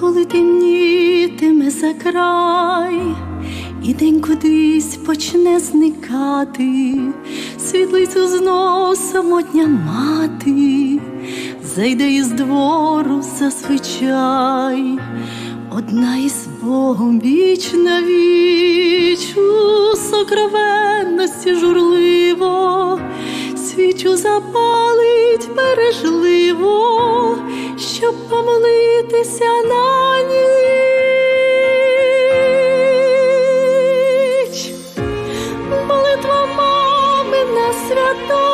темнітиме за край, і день кудись почне зникати, світлицю знов самотня мати, зайде із двору зазвичай, одна із Богом віч на віч. У сокровенності журливо, свічу запалить бережливо, щоб помолитися на ніч. Молитва мамина свята,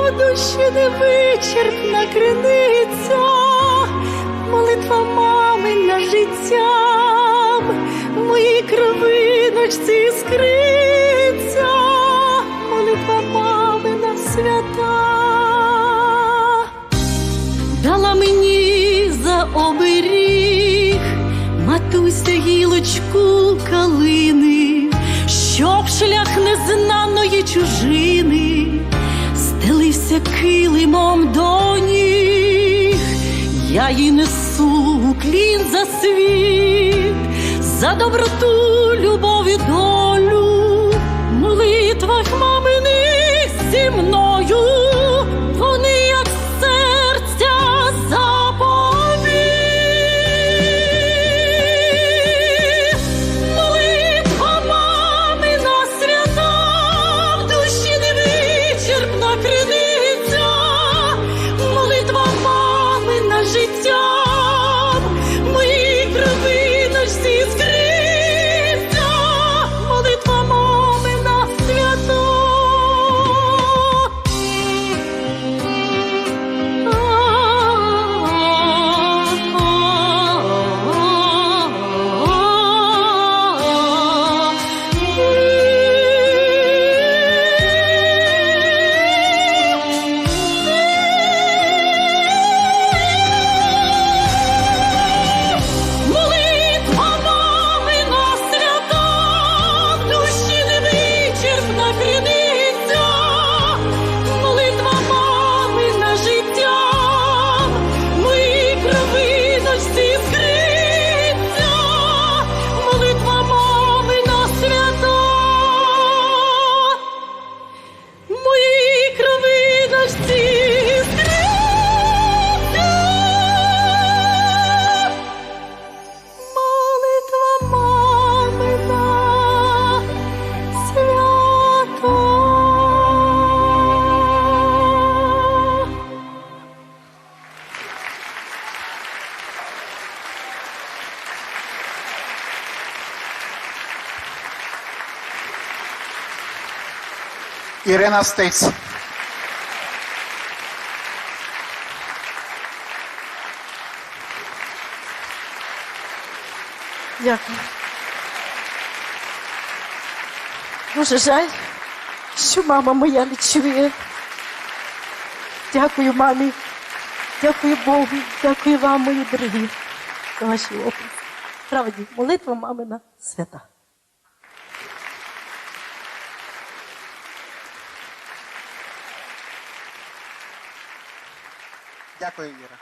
в душі невичерпна криниця, молитва мамина життям, в моїй кровиночці іскриться, гілочку калини, щоб шлях незнаної чужини стелився килимом до ніг. Я їй несу клін за світ, за доброту, любов і долю, молитва молитвах Ірина Стиць. Дякую. Дуже жаль, що мама моя не чує. Дякую мамі, дякую Богу, дякую вам, мої дорогі, за ваші описи. Справді, молитва мамина свята. Дякую, Іра.